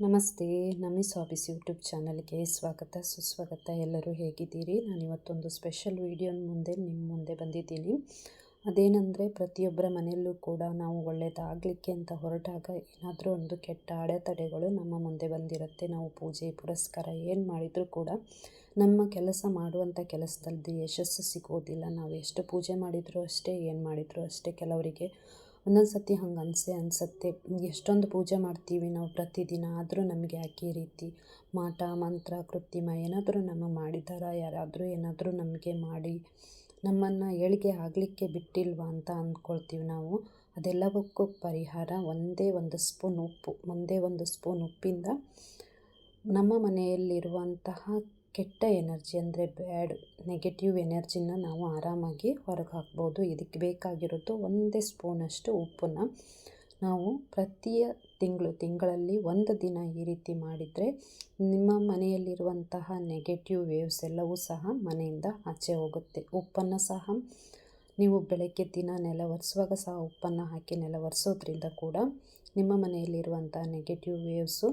ನಮಸ್ತೆ ನಮಿಸ್ hobbies YouTube ಚಾನಲ್ಗೆ ಸ್ವಾಗತ, ಸುಸ್ವಾಗತ. ಎಲ್ಲರೂ ಹೇಗಿದ್ದೀರಿ? ನಾನು ಇವತ್ತೊಂದು ಸ್ಪೆಷಲ್ ವಿಡಿಯೋ ಮುಂದೆ, ನಿಮ್ಮ ಮುಂದೆ ಬಂದಿದ್ದೀನಿ. ಅದೇನೆಂದರೆ, ಪ್ರತಿಯೊಬ್ಬರ ಮನೆಯಲ್ಲೂ ಕೂಡ ನಾವು ಒಳ್ಳೆಯದಾಗಲಿಕ್ಕೆ ಅಂತ ಹೊರಟಾಗ ಏನಾದರೂ ಒಂದು ಕೆಟ್ಟ ಅಡೆತಡೆಗಳು ನಮ್ಮ ಮುಂದೆ ಬಂದಿರುತ್ತೆ. ನಾವು ಪೂಜೆ, ಪುರಸ್ಕಾರ ಏನು ಮಾಡಿದರೂ ಕೂಡ ನಮ್ಮ ಕೆಲಸ ಮಾಡುವಂಥ ಕೆಲಸದಲ್ಲಿ ಯಶಸ್ಸು ಸಿಗೋದಿಲ್ಲ. ನಾವು ಎಷ್ಟು ಪೂಜೆ ಮಾಡಿದರೂ ಅಷ್ಟೇ, ಏನು ಮಾಡಿದರೂ ಅಷ್ಟೇ ಕೆಲವರಿಗೆ ಒಂದೊಂದು ಸತಿ ಹಂಗೆ ಅನಿಸೆ ಅನಿಸುತ್ತೆ. ಎಷ್ಟೊಂದು ಪೂಜೆ ಮಾಡ್ತೀವಿ ನಾವು ಪ್ರತಿದಿನ, ಆದರೂ ನಮಗೆ ಯಾಕೆ ರೀತಿ ಮಾಟ, ಮಂತ್ರ, ಕೃತ್ರಿಮ ಏನಾದರೂ ನಮಗೆ ಮಾಡಿದಾರ, ಯಾರಾದರೂ ಏನಾದರೂ ನಮಗೆ ಮಾಡಿ ನಮ್ಮನ್ನು ಏಳಿಗೆ ಆಗಲಿಕ್ಕೆ ಬಿಟ್ಟಿಲ್ವಾ ಅಂತ ಅಂದ್ಕೊಳ್ತೀವಿ ನಾವು. ಅದೆಲ್ಲವಕ್ಕೂ ಪರಿಹಾರ ಒಂದೇ ಒಂದು ಸ್ಪೂನ್ ಉಪ್ಪು, ಒಂದೇ ಒಂದು ಸ್ಪೂನ್ ಉಪ್ಪಿಂದ ನಮ್ಮ ಮನೆಯಲ್ಲಿರುವಂತಹ ಕೆಟ್ಟ ಎನರ್ಜಿ ಅಂದರೆ ಬ್ಯಾಡ್, ನೆಗೆಟಿವ್ ಎನರ್ಜಿನ ನಾವು ಆರಾಮಾಗಿ ಹೊರಗೆ ಹಾಕ್ಬೋದು ಇದಕ್ಕೆ ಬೇಕಾಗಿರೋದು ಒಂದೇ ಸ್ಪೂನಷ್ಟು ಉಪ್ಪನ್ನು ನಾವು ಪ್ರತಿಯ ತಿಂಗಳು, ತಿಂಗಳಲ್ಲಿ ಒಂದು ದಿನ ಈ ರೀತಿ ಮಾಡಿದರೆ ನಿಮ್ಮ ಮನೆಯಲ್ಲಿರುವಂತಹ ನೆಗೆಟಿವ್ ವೇವ್ಸ್ ಎಲ್ಲವೂ ಸಹ ಮನೆಯಿಂದ ಆಚೆ ಹೋಗುತ್ತೆ. ಉಪ್ಪನ್ನು ಸಹ ನೀವು ಬೆಳಗ್ಗೆ ದಿನ ನೆಲ ಒರೆಸುವಾಗ ಸಹ ಉಪ್ಪನ್ನು ಹಾಕಿ ನೆಲ ಒರೆಸೋದ್ರಿಂದ ಕೂಡ ನಿಮ್ಮ ಮನೆಯಲ್ಲಿರುವಂಥ ನೆಗೆಟಿವ್ ವೇವ್ಸು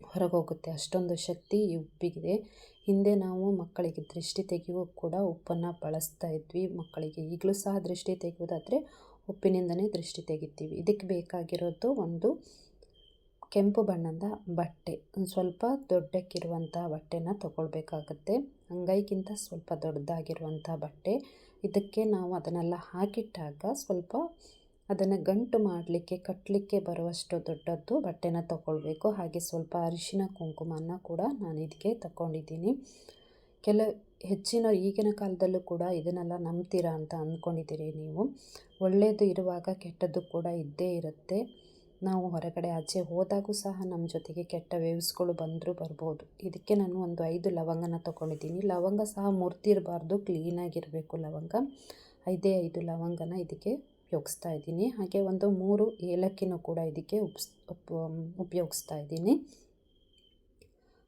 ಹೊರಗೋಗುತ್ತೆ. ಅಷ್ಟೊಂದು ಶಕ್ತಿ ಈ ಉಪ್ಪಿಗಿದೆ. ಹಿಂದೆ ನಾವು ಮಕ್ಕಳಿಗೆ ದೃಷ್ಟಿ ತೆಗೆಯುವ ಕೂಡ ಉಪ್ಪನ್ನು ಬಳಸ್ತಾ ಇದ್ವಿ. ಮಕ್ಕಳಿಗೆ ಈಗಲೂ ಸಹ ದೃಷ್ಟಿ ತೆಗೆಯೋದಾದರೆ ಉಪ್ಪಿನಿಂದನೇ ದೃಷ್ಟಿ ತೆಗಿತೀವಿ. ಇದಕ್ಕೆ ಬೇಕಾಗಿರೋದು ಒಂದು ಕೆಂಪು ಬಣ್ಣದ ಬಟ್ಟೆ. ಸ್ವಲ್ಪ ದೊಡ್ಡಕ್ಕಿರುವಂಥ ಬಟ್ಟೆನ ತಗೊಳ್ಬೇಕಾಗತ್ತೆ. ಅಂಗೈಗಿಂತ ಸ್ವಲ್ಪ ದೊಡ್ಡದಾಗಿರುವಂಥ ಬಟ್ಟೆ. ಇದಕ್ಕೆ ನಾವು ಅದನ್ನೆಲ್ಲ ಹಾಕಿಟ್ಟಾಗ ಸ್ವಲ್ಪ ಅದನ್ನು ಗಂಟು ಮಾಡಲಿಕ್ಕೆ ಕಟ್ಟಲಿಕ್ಕೆ ಬರುವಷ್ಟು ದೊಡ್ಡದ್ದು ಬಟ್ಟೆನ ತಗೊಳ್ಬೇಕು. ಹಾಗೆ ಸ್ವಲ್ಪ ಅರಿಶಿನ ಕುಂಕುಮನ ಕೂಡ ನಾನು ಇದಕ್ಕೆ ತಗೊಂಡಿದ್ದೀನಿ. ಕೆಲ ಹೆಚ್ಚಿನ ಈಗಿನ ಕಾಲದಲ್ಲೂ ಕೂಡ ಇದನ್ನೆಲ್ಲ ನಂಬ್ತೀರಾ ಅಂತ ಅಂದ್ಕೊಂಡಿದ್ದೀರಿ ನೀವು. ಒಳ್ಳೆಯದು ಇರುವಾಗ ಕೆಟ್ಟದ್ದು ಕೂಡ ಇದ್ದೇ ಇರುತ್ತೆ. ನಾವು ಹೊರಗಡೆ ಆಚೆ ಹೋದಾಗೂ ಸಹ ನಮ್ಮ ಜೊತೆಗೆ ಕೆಟ್ಟ ವೇವ್ಸ್ಗಳು ಬಂದರೂ ಬರ್ಬೋದು. ಇದಕ್ಕೆ ನಾನು ಒಂದು ಐದು ಲವಂಗನ ತೊಗೊಂಡಿದ್ದೀನಿ. ಲವಂಗ ಸಹ ಮುರ್ತಿರಬಾರ್ದು ಕ್ಲೀನಾಗಿರಬೇಕು ಲವಂಗ. ಐದೇ ಐದು ಲವಂಗನ ಇದಕ್ಕೆ ಉಪಯೋಗಿಸ್ತಾ ಇದ್ದೀನಿ. ಹಾಗೆ ಒಂದು ಮೂರು ಏಲಕ್ಕಿನೂ ಕೂಡ ಇದಕ್ಕೆ ಉಪ್ಸ್, ಉಪ್ ಉಪಯೋಗಿಸ್ತಾ ಇದ್ದೀನಿ.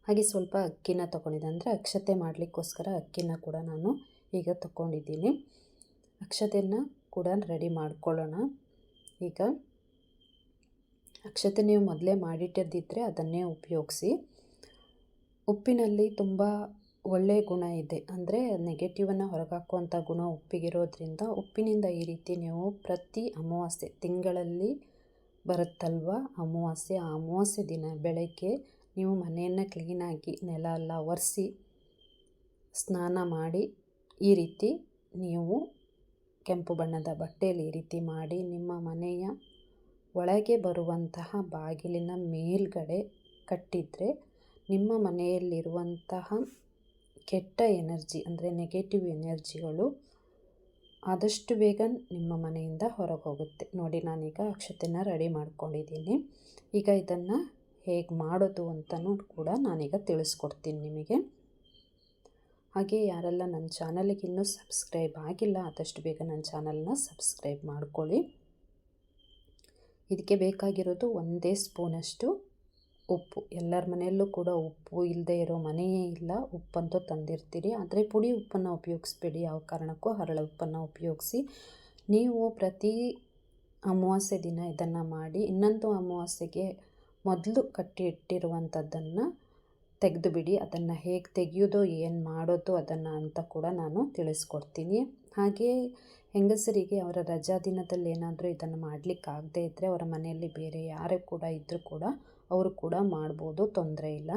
ಹಾಗೆ ಸ್ವಲ್ಪ ಅಕ್ಕಿನ ತೊಗೊಂಡಿದ್ದೆ ಅಂದರೆ ಅಕ್ಷತೆ ಮಾಡಲಿಕ್ಕೋಸ್ಕರ ಅಕ್ಕಿನ ಕೂಡ ನಾನು ಈಗ ತಗೊಂಡಿದ್ದೀನಿ. ಅಕ್ಷತೆಯನ್ನು ಕೂಡ ರೆಡಿ ಮಾಡ್ಕೊಳ್ಳೋಣ. ಈಗ ಅಕ್ಷತೆ ನೀವು ಮೊದಲೇ ಮಾಡಿಟ್ಟಿದ್ದಿದ್ರೆ ಅದನ್ನೇ ಉಪಯೋಗಿಸಿ. ಉಪ್ಪಿನಲ್ಲಿ ತುಂಬ ಒಳ್ಳೆಯ ಗುಣ ಇದೆ. ಅಂದರೆ ನೆಗೆಟಿವನ್ನು ಹೊರಗಾಕುವಂಥ ಗುಣ ಉಪ್ಪಿಗಿರೋದ್ರಿಂದ ಉಪ್ಪಿನಿಂದ ಈ ರೀತಿ ನೀವು ಪ್ರತಿ ಅಮಾವಾಸ್ಯೆ ತಿಂಗಳಲ್ಲಿ ಬರುತ್ತಲ್ವ? ಅಮಾವಾಸ್ಯೆ, ಆ ಅಮಾವಾಸ್ಯೆ ದಿನ ಬೆಳಗ್ಗೆ ನೀವು ಮನೆಯನ್ನು ಕ್ಲೀನಾಗಿ ನೆಲ ಎಲ್ಲ ಒರೆಸಿ ಸ್ನಾನ ಮಾಡಿ ಈ ರೀತಿ ನೀವು ಕೆಂಪು ಬಣ್ಣದ ಬಟ್ಟೆಯಲ್ಲಿ ಈ ರೀತಿ ಮಾಡಿ ನಿಮ್ಮ ಮನೆಯ ಒಳಗೆ ಬರುವಂತಹ ಬಾಗಿಲಿನ ಮೇಲ್ಗಡೆ ಕಟ್ಟಿದರೆ ನಿಮ್ಮ ಮನೆಯಲ್ಲಿರುವಂತಹ ಕೆಟ್ಟ ಎನರ್ಜಿ ಅಂದರೆ ನೆಗೆಟಿವ್ ಎನರ್ಜಿಗಳು ಆದಷ್ಟು ಬೇಗ ನಿಮ್ಮ ಮನೆಯಿಂದ ಹೊರಗೆ ಹೋಗುತ್ತೆ ನೋಡಿ, ನಾನೀಗ ಅಕ್ಷತೆನ ರೆಡಿ ಮಾಡ್ಕೊಂಡಿದ್ದೀನಿ. ಈಗ ಇದನ್ನು ಹೇಗೆ ಮಾಡೋದು ಅಂತಲೂ ಕೂಡ ನಾನೀಗ ತಿಳಿಸ್ಕೊಡ್ತೀನಿ ನಿಮಗೆ. ಹಾಗೆ ಯಾರೆಲ್ಲ ನನ್ನ ಚಾನಲಿಗೆ ಇನ್ನೂ ಸಬ್ಸ್ಕ್ರೈಬ್ ಆಗಿಲ್ಲ, ಆದಷ್ಟು ಬೇಗ ನನ್ನ ಚಾನಲ್ನ ಸಬ್ಸ್ಕ್ರೈಬ್ ಮಾಡ್ಕೊಳ್ಳಿ. ಇದಕ್ಕೆ ಬೇಕಾಗಿರೋದು ಒಂದೇ ಸ್ಪೂನಷ್ಟು ಉಪ್ಪು, ಎಲ್ಲರ ಮನೆಯಲ್ಲೂ ಕೂಡ ಉಪ್ಪು ಇಲ್ಲದೆ ಇರೋ ಮನೆಯೇ ಇಲ್ಲ. ಉಪ್ಪಂತೂ ತಂದಿರ್ತೀರಿ. ಆದರೆ ಪುಡಿ ಉಪ್ಪನ್ನು ಉಪಯೋಗಿಸ್ಬೇಡಿ. ಯಾವ ಕಾರಣಕ್ಕೂ ಹರಳ ಉಪ್ಪನ್ನು ಉಪಯೋಗಿಸಿ. ನೀವು ಪ್ರತಿ ಅಮಾವಾಸ್ಯೆ ದಿನ ಇದನ್ನು ಮಾಡಿ, ಇನ್ನೊಂದು ಅಮಾವಾಸ್ಯೆಗೆ ಮೊದಲು ಕಟ್ಟಿ ಇಟ್ಟಿರುವಂಥದ್ದನ್ನು ತೆಗೆದು ಬಿಡಿ ಅದನ್ನು ಹೇಗೆ ತೆಗೆಯೋದು, ಏನು ಮಾಡೋದು ಅದನ್ನು ಅಂತ ಕೂಡ ನಾನು ತಿಳಿಸ್ಕೊಡ್ತೀನಿ. ಹಾಗೆಯೇ ಹೆಂಗಸರಿಗೆ ಅವರ ರಜಾ ದಿನದಲ್ಲಿ ಏನಾದರೂ ಇದನ್ನು ಮಾಡಲಿಕ್ಕಾಗದೇ ಇದ್ದರೆ ಅವರ ಮನೆಯಲ್ಲಿ ಬೇರೆ ಯಾರೇ ಕೂಡ ಇದ್ದರೂ ಕೂಡ ಅವರು ಕೂಡ ಮಾಡ್ಬೋದು, ತೊಂದರೆ ಇಲ್ಲ.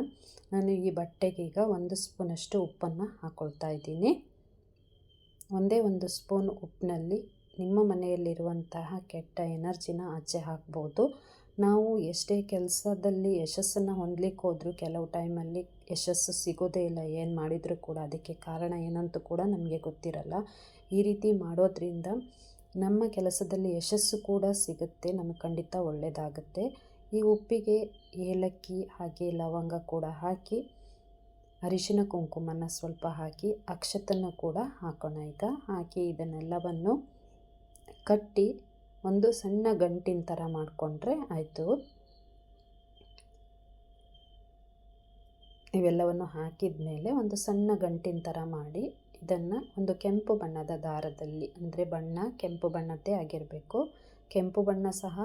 ನಾನು ಈ ಬಟ್ಟೆಗೆ ಈಗ ಒಂದು ಸ್ಪೂನಷ್ಟು ಉಪ್ಪನ್ನು ಹಾಕ್ಕೊಳ್ತಾ ಇದ್ದೀನಿ. ಒಂದೇ ಒಂದು ಸ್ಪೂನ್ ಉಪ್ಪಿನಲ್ಲಿ ನಿಮ್ಮ ಮನೆಯಲ್ಲಿರುವಂತಹ ಕೆಟ್ಟ ಎನರ್ಜಿನ ಆಚೆ ಹಾಕ್ಬೋದು. ನಾವು ಎಷ್ಟೇ ಕೆಲಸದಲ್ಲಿ ಯಶಸ್ಸನ್ನು ಹೊಂದಲಿಕ್ಕೆ ಹೋದರೂ ಕೆಲವು ಟೈಮಲ್ಲಿ ಯಶಸ್ಸು ಸಿಗೋದೇ ಇಲ್ಲ, ಏನು ಮಾಡಿದರೂ ಕೂಡ. ಅದಕ್ಕೆ ಕಾರಣ ಏನಂತೂ ಕೂಡ ನಮಗೆ ಗೊತ್ತಿರಲ್ಲ. ಈ ರೀತಿ ಮಾಡೋದ್ರಿಂದ ನಮ್ಮ ಕೆಲಸದಲ್ಲಿ ಯಶಸ್ಸು ಕೂಡ ಸಿಗುತ್ತೆ, ನಮಗೆ ಖಂಡಿತ ಒಳ್ಳೆಯದಾಗುತ್ತೆ ಈ ಉಪ್ಪಿಗೆ ಏಲಕ್ಕಿ ಹಾಗೆ ಲವಂಗ ಕೂಡ ಹಾಕಿ, ಅರಿಶಿನ ಕುಂಕುಮನ ಸ್ವಲ್ಪ ಹಾಕಿ, ಅಕ್ಷತನ್ನು ಕೂಡ ಹಾಕೋಣ ಈಗ ಹಾಕಿ ಇದನ್ನೆಲ್ಲವನ್ನು ಕಟ್ಟಿ ಒಂದು ಸಣ್ಣ ಗಂಟಿನ ಥರ ಮಾಡಿಕೊಂಡ್ರೆ ಆಯಿತು. ಇವೆಲ್ಲವನ್ನು ಹಾಕಿದ ಮೇಲೆ ಒಂದು ಸಣ್ಣ ಗಂಟಿನ ಥರ ಮಾಡಿ ಇದನ್ನು ಒಂದು ಕೆಂಪು ಬಣ್ಣದ ದಾರದಲ್ಲಿ, ಅಂದರೆ ಬಣ್ಣ ಕೆಂಪು ಬಣ್ಣದ್ದೇ ಆಗಿರಬೇಕು. ಕೆಂಪು ಬಣ್ಣ ಸಹ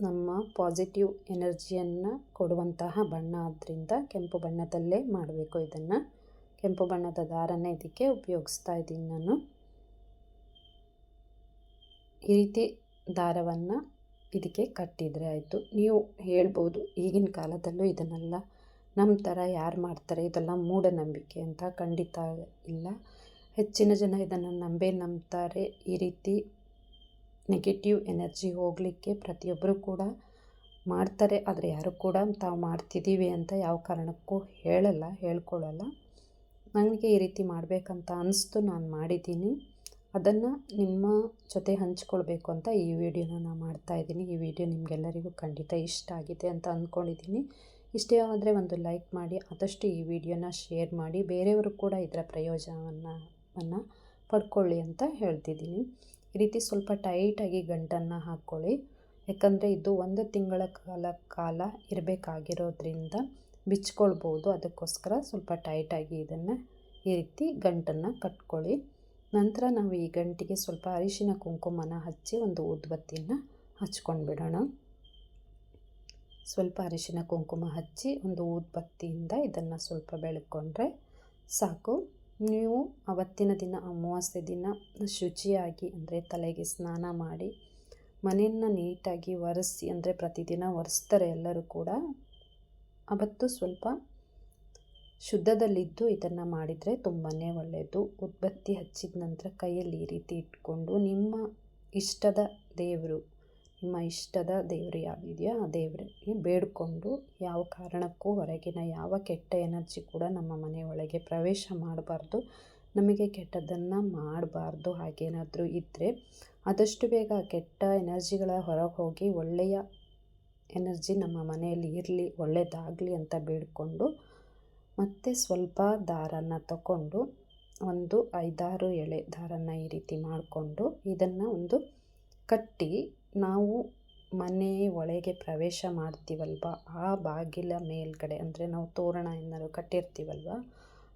ನಮ್ಮ ಪಾಸಿಟಿವ್ ಎನರ್ಜಿಯನ್ನು ಕೊಡುವಂತಹ ಬಣ್ಣ ಆದ್ದರಿಂದ ಕೆಂಪು ಬಣ್ಣದಲ್ಲೇ ಮಾಡಬೇಕು ಇದನ್ನು. ಕೆಂಪು ಬಣ್ಣದ ದಾರನೇ ಇದಕ್ಕೆ ಉಪಯೋಗಿಸ್ತಾ ಇದ್ದೀನಿ ನಾನು. ಈ ರೀತಿ ದಾರವನ್ನು ಇದಕ್ಕೆ ಕಟ್ಟಿದರೆ ಆಯಿತು. ನೀವು ಹೇಳ್ಬೋದು, ಈಗಿನ ಕಾಲದಲ್ಲೂ ಇದನ್ನೆಲ್ಲ ನಮ್ಮ ಥರ ಯಾರು ಮಾಡ್ತಾರೆ? ಇದೆಲ್ಲ ಮೂಢನಂಬಿಕೆ ಅಂತ ಖಂಡಿತ ಇಲ್ಲ. ಹೆಚ್ಚಿನ ಜನ ಇದನ್ನು ನಂಬೇ ನಂಬ್ತಾರೆ. ಈ ರೀತಿ ನೆಗೆಟಿವ್ ಎನರ್ಜಿ ಹೋಗಲಿಕ್ಕೆ ಪ್ರತಿಯೊಬ್ಬರು ಕೂಡ ಮಾಡ್ತಾರೆ. ಆದರೆ ಯಾರು ಕೂಡ ತಾವು ಮಾಡ್ತಿದ್ದೀವಿ ಅಂತ ಯಾವ ಕಾರಣಕ್ಕೂ ಹೇಳಲ್ಲ ಹೇಳ್ಕೊಳ್ಳಲ್ಲ ನನಗೆ ಈ ರೀತಿ ಮಾಡಬೇಕಂತ ಅನಿಸ್ತು, ನಾನು ಮಾಡಿದ್ದೀನಿ. ಅದನ್ನು ನಿಮ್ಮ ಜೊತೆ ಹಂಚ್ಕೊಳ್ಬೇಕು ಅಂತ ಈ ವಿಡಿಯೋನ ನಾನು ಮಾಡ್ತಾಯಿದ್ದೀನಿ ಈ ವಿಡಿಯೋ ನಿಮಗೆಲ್ಲರಿಗೂ ಖಂಡಿತ ಇಷ್ಟ ಆಗಿದೆ ಅಂತ ಅಂದ್ಕೊಂಡಿದ್ದೀನಿ ಇಷ್ಟೇ ಆದರೆ ಒಂದು ಲೈಕ್ ಮಾಡಿ, ಆದಷ್ಟು ಈ ವಿಡಿಯೋನ ಶೇರ್ ಮಾಡಿ, ಬೇರೆಯವರು ಕೂಡ ಇದರ ಪ್ರಯೋಜನವನ್ನು, ಪಡ್ಕೊಳ್ಳಿ ಅಂತ ಹೇಳ್ತಿದ್ದೀನಿ. ಈ ರೀತಿ ಸ್ವಲ್ಪ ಟೈಟಾಗಿ ಗಂಟನ್ನು ಹಾಕ್ಕೊಳ್ಳಿ. ಯಾಕಂದರೆ ಇದು ಒಂದು ತಿಂಗಳ ಕಾಲ ಕಾಲ ಇರಬೇಕಾಗಿರೋದ್ರಿಂದ ಬಿಚ್ಕೊಳ್ಬೋದು. ಅದಕ್ಕೋಸ್ಕರ ಸ್ವಲ್ಪ ಟೈಟಾಗಿ ಇದನ್ನು ಈ ರೀತಿ ಗಂಟನ್ನು ಕಟ್ಕೊಳ್ಳಿ. ನಂತರ ನಾವು ಈ ಗಂಟಿಗೆ ಸ್ವಲ್ಪ ಅರಿಶಿನ ಕುಂಕುಮನ ಹಚ್ಚಿ ಒಂದು ಉದ್ಬತ್ತಿಯನ್ನು ಹಚ್ಕೊಂಡು ಬಿಡೋಣ. ಸ್ವಲ್ಪ ಅರಿಶಿನ ಕುಂಕುಮ ಹಚ್ಚಿ ಒಂದು ಊದ್ಬತ್ತಿಯಿಂದ ಇದನ್ನು ಸ್ವಲ್ಪ ಬೆಳ್ಕೊಂಡ್ರೆ ಸಾಕು. ನೀವು ಅವತ್ತಿನ ದಿನ, ಅಮಾವಾಸ್ಯೆ ದಿನ ಶುಚಿಯಾಗಿ ಅಂದರೆ ತಲೆಗೆ ಸ್ನಾನ ಮಾಡಿ, ಮನೆಯನ್ನು ನೀಟಾಗಿ ಒರೆಸಿ ಅಂದರೆ ಪ್ರತಿದಿನ ಒರೆಸ್ತಾರೆ ಎಲ್ಲರೂ ಕೂಡ, ಅವತ್ತು ಸ್ವಲ್ಪ ಶುದ್ಧದಲ್ಲಿದ್ದು ಇದನ್ನು ಮಾಡಿದರೆ ತುಂಬಾ ಒಳ್ಳೆಯದು ಉದ್ಬತ್ತಿ ಹಚ್ಚಿದ ನಂತರ ಕೈಯಲ್ಲಿ ಈ ರೀತಿ ಇಟ್ಕೊಂಡು ನಿಮ್ಮ ಇಷ್ಟದ ದೇವರು ನಿಮ್ಮ ಇಷ್ಟದ ದೇವರು ಯಾವುದಿದೆಯೋ ಆ ದೇವರಿಗೆ ಬೇಡಿಕೊಂಡು ಯಾವ ಕಾರಣಕ್ಕೂ ಹೊರಗಿನ ಯಾವ ಕೆಟ್ಟ ಎನರ್ಜಿ ಕೂಡ ನಮ್ಮ ಮನೆ ಪ್ರವೇಶ ಮಾಡಬಾರ್ದು. ನಮಗೆ ಕೆಟ್ಟದ್ದನ್ನು ಮಾಡಬಾರ್ದು. ಹಾಗೇನಾದರೂ ಇದ್ದರೆ ಆದಷ್ಟು ಬೇಗ ಕೆಟ್ಟ ಎನರ್ಜಿಗಳ ಹೊರಗೆ ಹೋಗಿ ಒಳ್ಳೆಯ ಎನರ್ಜಿ ನಮ್ಮ ಮನೆಯಲ್ಲಿ ಇರಲಿ ಒಳ್ಳೆಯದಾಗಲಿ ಅಂತ ಬೇಡಿಕೊಂಡು ಮತ್ತೆ ಸ್ವಲ್ಪ ದಾರನ ತಗೊಂಡು ಒಂದು ಐದಾರು ಎಳೆ ದಾರನ ಈ ರೀತಿ ಮಾಡಿಕೊಂಡು ಇದನ್ನು ಒಂದು ಕಟ್ಟಿ ನಾವು ಮನೆ ಒಳಗೆ ಪ್ರವೇಶ ಮಾಡ್ತೀವಲ್ವ? ಆ ಬಾಗಿಲ ಮೇಲ್ಗಡೆ ಅಂದರೆ ನಾವು ತೋರಣ ಏನಾದ್ರು ಕಟ್ಟಿರ್ತೀವಲ್ವ?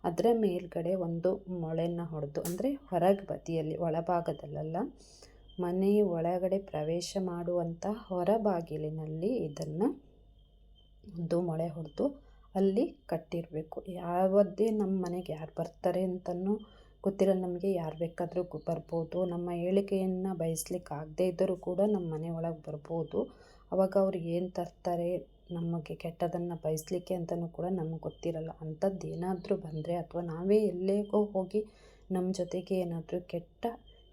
ಅದರ ಮೇಲ್ಗಡೆ ಒಂದು ಮೊಳೆನ ಹೊಡೆದು ಅಂದರೆ ಹೊರಗೆ ಬದಿಯಲ್ಲಿ ಒಳಭಾಗದಲ್ಲ ಮನೆ ಒಳಗಡೆ ಪ್ರವೇಶ ಮಾಡುವಂಥ ಹೊರಬಾಗಿಲಿನಲ್ಲಿ ಇದನ್ನು ಒಂದು ಮೊಳೆ ಹೊಡೆದು ಅಲ್ಲಿ ಕಟ್ಟಿರಬೇಕು. ಯಾವುದೇ ನಮ್ಮ ಮನೆಗೆ ಯಾರು ಬರ್ತಾರೆ ಅಂತಲೂ ಗೊತ್ತಿರಲ್ಲ ನಮಗೆ ಯಾರು ಬೇಕಾದರೂ ಬರ್ಬೋದು. ನಮ್ಮ ಹೇಳಿಕೆಯನ್ನು ಬಯಸ್ಲಿಕ್ಕೆ ಆಗದೇ ಇದ್ದರೂ ಕೂಡ ನಮ್ಮ ಮನೆ ಒಳಗೆ ಬರ್ಬೋದು. ಅವಾಗ ಅವ್ರು ಏನು ತರ್ತಾರೆ, ನಮಗೆ ಕೆಟ್ಟದನ್ನು ಬಯಸಲಿಕ್ಕೆ ಅಂತಲೂ ಕೂಡ ನಮಗೆ ಗೊತ್ತಿರಲ್ಲ. ಅಂಥದ್ದು ಏನಾದರೂ ಬಂದರೆ ಅಥವಾ ನಾವೇ ಎಲ್ಲೇಗೋ ಹೋಗಿ ನಮ್ಮ ಜೊತೆಗೆ ಏನಾದರೂ ಕೆಟ್ಟ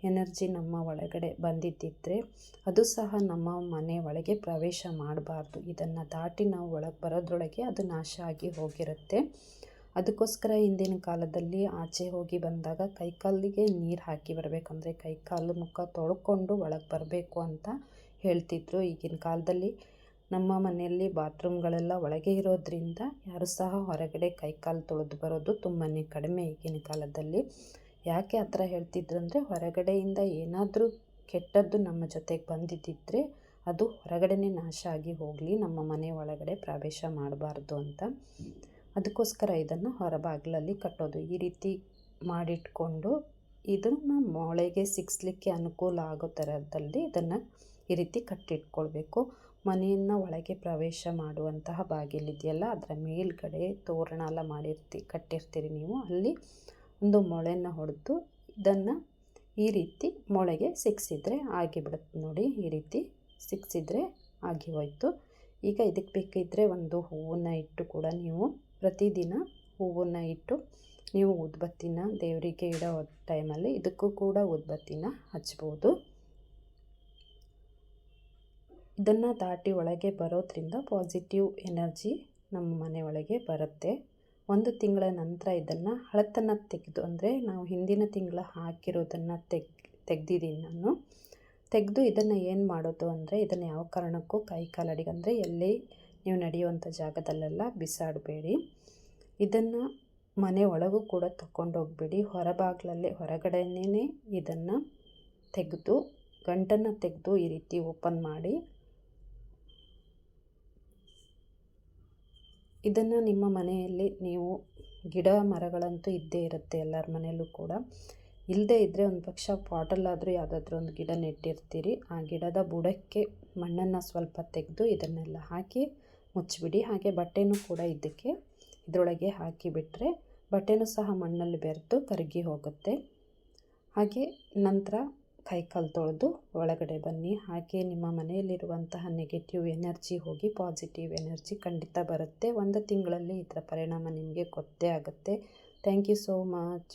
ಎನರ್ಜಿ ನಮ್ಮ ಒಳಗಡೆ ಬಂದಿದ್ದಿದ್ದರೆ ಅದು ಸಹ ನಮ್ಮ ಮನೆ ಒಳಗೆ ಪ್ರವೇಶ ಮಾಡಬಾರ್ದು. ಇದನ್ನು ದಾಟಿ ನಾವು ಒಳಗೆ ಬರೋದ್ರೊಳಗೆ ಅದು ನಾಶ ಆಗಿ ಹೋಗಿರುತ್ತೆ. ಅದಕ್ಕೋಸ್ಕರ ಹಿಂದಿನ ಕಾಲದಲ್ಲಿ ಆಚೆ ಹೋಗಿ ಬಂದಾಗ ಕೈಕಾಲಿಗೆ ನೀರು ಹಾಕಿ ಬರಬೇಕಂದ್ರೆ ಕೈಕಾಲು ಮುಖ ತೊಳ್ಕೊಂಡು ಒಳಗೆ ಬರಬೇಕು ಅಂತ ಹೇಳ್ತಿದ್ರು. ಈಗಿನ ಕಾಲದಲ್ಲಿ ನಮ್ಮ ಮನೆಯಲ್ಲಿ ಬಾತ್ರೂಮ್ಗಳೆಲ್ಲ ಒಳಗೆ ಇರೋದ್ರಿಂದ ಯಾರು ಸಹ ಹೊರಗಡೆ ಕೈಕಾಲು ತೊಳೆದು ಬರೋದು ತುಂಬಾ ಕಡಿಮೆ ಈಗಿನ ಕಾಲದಲ್ಲಿ. ಯಾಕೆ ಆ ಥರ ಹೇಳ್ತಿದ್ರು ಅಂದರೆ ಹೊರಗಡೆಯಿಂದ ಏನಾದರೂ ಕೆಟ್ಟದ್ದು ನಮ್ಮ ಜೊತೆಗೆ ಬಂದಿದ್ದಿದ್ರೆ ಅದು ಹೊರಗಡೆನೇ ನಾಶ ಆಗಿ ಹೋಗಲಿ, ನಮ್ಮ ಮನೆ ಒಳಗಡೆ ಪ್ರವೇಶ ಮಾಡಬಾರ್ದು ಅಂತ. ಅದಕ್ಕೋಸ್ಕರ ಇದನ್ನು ಹೊರಬಾಗಿಲಲ್ಲಿ ಕಟ್ಟೋದು. ಈ ರೀತಿ ಮಾಡಿಟ್ಕೊಂಡು ಇದನ್ನು ಮೊಳೆಗೆ ಸಿಗ್ಸ್ಲಿಕ್ಕೆ ಅನುಕೂಲ ಆಗೋ ಥರದಲ್ಲಿ ಇದನ್ನು ಈ ರೀತಿ ಕಟ್ಟಿಟ್ಕೊಳ್ಬೇಕು. ಮನೆಯನ್ನು ಒಳಗೆ ಪ್ರವೇಶ ಮಾಡುವಂತಹ ಬಾಗಿಲಿದೆಯಲ್ಲ ಅದರ ಮೇಲ್ಗಡೆ ತೋರಣ ಎಲ್ಲ ಮಾಡಿರ್ತಿ, ಕಟ್ಟಿರ್ತೀರಿ ನೀವು. ಅಲ್ಲಿ ಒಂದು ಮೊಳೆನ ಹೊಡೆದು ಇದನ್ನು ಈ ರೀತಿ ಮೊಳೆಗೆ ಸಿಕ್ಸಿದ್ರೆ ಆಗಿಬಿಡುತ್ತೆ ನೋಡಿ, ಈ ರೀತಿ ಸಿಕ್ಸಿದ್ರೆ ಆಗಿ ಹೋಯಿತು. ಈಗ ಇದಕ್ಕೆ ಬೇಕಿದ್ದರೆ ಒಂದು ಹೂವನ್ನು ಇಟ್ಟು ಕೂಡ ನೀವು ಪ್ರತಿದಿನ ಹೂವನ್ನು ಇಟ್ಟು ನೀವು ಉದ್ಬತ್ತಿನ ದೇವರಿಗೆ ಇಡೋ ಟೈಮಲ್ಲಿ ಇದಕ್ಕೂ ಕೂಡ ಉದ್ಬತ್ತಿನ ಹಚ್ಬೋದು. ಇದನ್ನು ದಾಟಿ ಒಳಗೆ ಬರೋದ್ರಿಂದ ಪಾಸಿಟಿವ್ ಎನರ್ಜಿ ನಮ್ಮ ಮನೆ ಒಳಗೆ ಬರುತ್ತೆ. ಒಂದು ತಿಂಗಳ ನಂತರ ಇದನ್ನು ಹಳತನ್ನು ತೆಗೆದು, ಅಂದರೆ ನಾವು ಹಿಂದಿನ ತಿಂಗಳ ಹಾಕಿರೋದನ್ನು ತೆಗ್, ತೆಗ್ದಿದ್ದೀನಿ ನಾನು. ತೆಗೆದು ಇದನ್ನು ಏನು ಮಾಡೋದು ಅಂದರೆ ಇದನ್ನು ಯಾವ ಕಾರಣಕ್ಕೂ ಕೈ ಕಾಲಡಿಗೆ, ಅಂದರೆ ಎಲ್ಲಿ ನೀವು ನಡೆಯುವಂಥ ಜಾಗದಲ್ಲೆಲ್ಲ ಬಿಸಾಡಬೇಡಿ. ಇದನ್ನು ಮನೆ ಒಳಗೂ ಕೂಡ ತಗೊಂಡೋಗ್ಬೇಡಿ ಹೊರಬಾಗ್ಲಲ್ಲೇ ಹೊರಗಡೆನೇ ಇದನ್ನು ತೆಗೆದು, ಗಂಟನ್ನು ತೆಗೆದು ಈ ರೀತಿ ಓಪನ್ ಮಾಡಿ. ಇದನ್ನು ನಿಮ್ಮ ಮನೆಯಲ್ಲಿ ನೀವು ಗಿಡ ಮರಗಳಂತೂ ಇದ್ದೇ ಇರುತ್ತೆ ಎಲ್ಲರ ಮನೆಯಲ್ಲೂ ಕೂಡ. ಇಲ್ಲದೇ ಇದ್ದರೆ ಒಂದು ಪಕ್ಷ ಪಾಟಲ್ಲಾದರೂ ಯಾವುದಾದ್ರೂ ಒಂದು ಗಿಡ ನೆಟ್ಟಿರ್ತೀರಿ. ಆ ಗಿಡದ ಬುಡಕ್ಕೆ ಮಣ್ಣನ್ನು ಸ್ವಲ್ಪ ತೆಗೆದು ಇದನ್ನೆಲ್ಲ ಹಾಕಿ ಮುಚ್ಚಿಬಿಡಿ. ಹಾಗೆ ಬಟ್ಟೆನೂ ಕೂಡ ಇದಕ್ಕೆ ಇದರೊಳಗೆ ಹಾಕಿಬಿಟ್ರೆ ಬಟ್ಟೆನೂ ಸಹ ಮಣ್ಣಲ್ಲಿ ಬೆರೆತು ಕರಗಿ ಹೋಗುತ್ತೆ. ಹಾಗೆ ನಂತರ ಕೈಕಾಲು ತೊಳೆದು ಒಳಗಡೆ ಬನ್ನಿ. ಹಾಗೆ ನಿಮ್ಮ ಮನೆಯಲ್ಲಿರುವಂತಹ ನೆಗೆಟಿವ್ ಎನರ್ಜಿ ಹೋಗಿ ಪಾಸಿಟಿವ್ ಎನರ್ಜಿ ಖಂಡಿತ ಬರುತ್ತೆ. ಒಂದು ತಿಂಗಳಲ್ಲಿ ಇದರ ಪರಿಣಾಮ ನಿಮಗೆ ಗೊತ್ತೇ ಆಗುತ್ತೆ. Thank you so much